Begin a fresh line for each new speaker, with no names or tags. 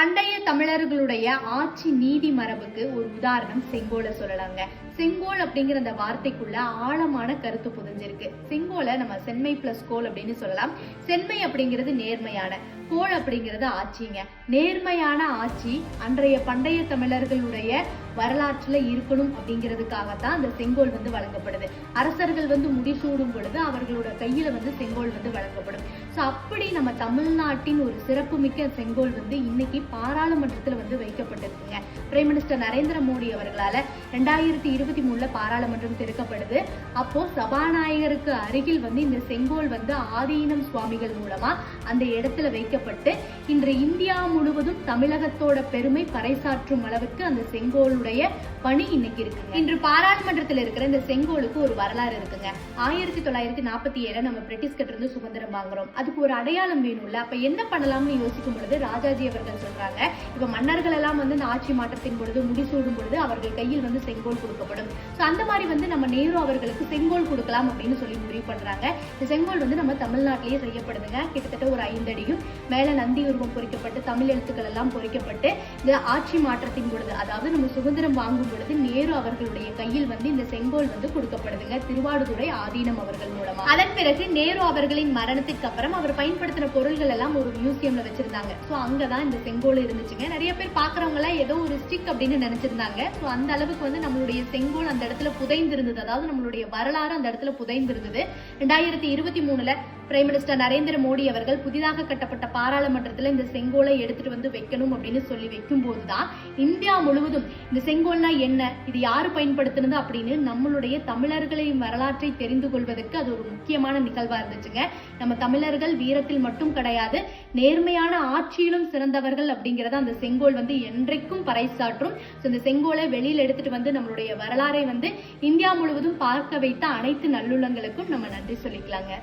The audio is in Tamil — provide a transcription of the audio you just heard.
பண்டைய தமிழர்களுடைய ஆட்சி நீதி மரபுக்கு ஒரு உதாரணம் செங்கோலை சொல்லலாங்க. செங்கோல் அப்படிங்கிற அந்த வார்த்தைக்குள்ள ஆழமான கருத்து புதிஞ்சிருக்கு. செங்கோலை நம்ம செம்மை பிளஸ் கோல் அப்படின்னு சொல்லலாம். செம்மை அப்படிங்கிறது நேர்மையான கோல் அப்படிங்கிறது ஆட்சிங்க. நேர்மையான ஆட்சி அன்றைய பண்டைய தமிழர்களுடைய வரலாற்றுல இருக்கணும் அப்படிங்கிறதுக்காகத்தான் அந்த செங்கோல் வந்து வழங்கப்படுது. அரசர்கள் வந்து முடிசூடும் பொழுது அவர்களோட கையில வந்து செங்கோல் வந்து வழங்கப்படும். ஸோ அப்படி நம்ம தமிழ்நாட்டின் ஒரு சிறப்புமிக்க செங்கோல் வந்து இன்னைக்கு பாராளுமன்றத்தில் வந்து வைக்கப்பட்டிருக்குங்க. பிரைம் மினிஸ்டர் நரேந்திர மோடி அவர்களால ரெண்டாயிரத்தி இருபத்தி மூணில் பாராளுமன்றம் திறக்கப்படுது. அப்போ சபாநாயகருக்கு அருகில் வந்து இந்த செங்கோல் வந்து ஆதீனம் சுவாமிகள் மூலமா அந்த இடத்துல வைக்கப்பட்டு இன்று இந்தியா முழுவதும் தமிழகத்தோட பெருமை பறைசாற்றும் அளவுக்கு அந்த செங்கோலுடைய பணி இன்னைக்கு இருக்கு இன்று பாராளுமன்றத்தில் இருக்கிற இந்த செங்கோலுக்கு ஒரு வரலாறு இருக்குங்க. ஆயிரத்தி தொள்ளாயிரத்தி நாற்பத்தி ஏழு நம்ம பிரிட்டிஷ் கிட்ட இருந்து சுதந்திரம் வாங்குறோம். அதுக்கு ஒரு அடையாளம் வேணும்ல. அப்ப என்ன பண்ணலாம்னு யோசிக்கும் பொழுது ராஜாஜி அவர்கள் சொல்றாங்க இப்போ மன்னர்கள் எல்லாம் வந்து இந்த ஆட்சி மாற்றத்தின் பொழுது முடிசூடும் பொழுது அவர்கள் கையில் வந்து செங்கோல் கொடுக்கப்படும். ஸோ அந்த மாதிரி வந்து நம்ம நேரு அவர்களுக்கு செங்கோல் கொடுக்கலாம் அப்படின்னு சொல்லி முடிவு பண்றாங்க. இந்த செங்கோல் வந்து நம்ம தமிழ்நாட்டிலேயே செய்யப்படுதுங்க. கிட்டத்தட்ட ஒரு ஐந்து அடியும் மேல நந்தி உருவம் பொறிக்கப்பட்டு தமிழ் எழுத்துக்கள் எல்லாம் பொறிக்கப்பட்டு இந்த ஆட்சி மாற்றத்தின் பொழுது அதாவது நம்ம சுதந்திரம் வாங்கும் பொழுது நேரு அவர்களுடைய கையில் வந்து இந்த செங்கோல் வந்து கொடுக்கப்படுதுங்க. திருவாடுதுறை ஆதீனம் அவர்கள் மூலமா. அதன் பிறகு நேரு அவர்களின் மரணத்துக்கு அப்புறம் அவர் பயன்படுத்தின பொருள்கள் எல்லாம் ஒரு மியூசியம்ல வச்சிருந்தாங்க. ஸோ அங்கதான் இந்த செங்கோல் இருந்துச்சு. இருந்துச்சுங்க நிறைய பேர் பாக்குறவங்க எல்லாம் ஏதோ ஒரு ஸ்டிக் அப்படின்னு நினைச்சிருந்தாங்க. சோ அந்த அளவுக்கு வந்து நம்மளுடைய செங்கோல் அந்த இடத்துல புதைந்திருந்தது. அதாவது நம்மளுடைய வரலாறு அந்த இடத்துல புதைந்திருந்தது. ரெண்டாயிரத்தி இருபத்தி மூணுல பிரைம் மினிஸ்டர் நரேந்திர மோடி அவர்கள் புதிதாக கட்டப்பட்ட பாராளுமன்றத்தில் இந்த செங்கோலை எடுத்துட்டு வந்து வைக்கணும் அப்படின்னு சொல்லி வைக்கும் போதுதான் இந்தியா முழுவதும் இந்த செங்கோல்னா என்ன இது யாரு பயன்படுத்தினது அப்படின்னு நம்மளுடைய தமிழர்களின் வரலாற்றை தெரிந்து கொள்வதற்கு அது ஒரு முக்கியமான நிகழ்வா இருந்துச்சுங்க. நம்ம தமிழர்கள் வீரத்தில் மட்டும் கிடையாது நேர்மையான ஆட்சியிலும் சிறந்தவர்கள் அப்படிங்கிறத அந்த செங்கோல் வந்து என்றைக்கும் பறைசாற்றும். ஸோ இந்த செங்கோலை வெளியில் எடுத்துட்டு வந்து நம்மளுடைய வரலாறை வந்து இந்தியா முழுவதும் பார்க்க வைத்த அனைத்து நல்லுள்ளங்களுக்கும் நம்ம நன்றி சொல்லிக்கலாங்க.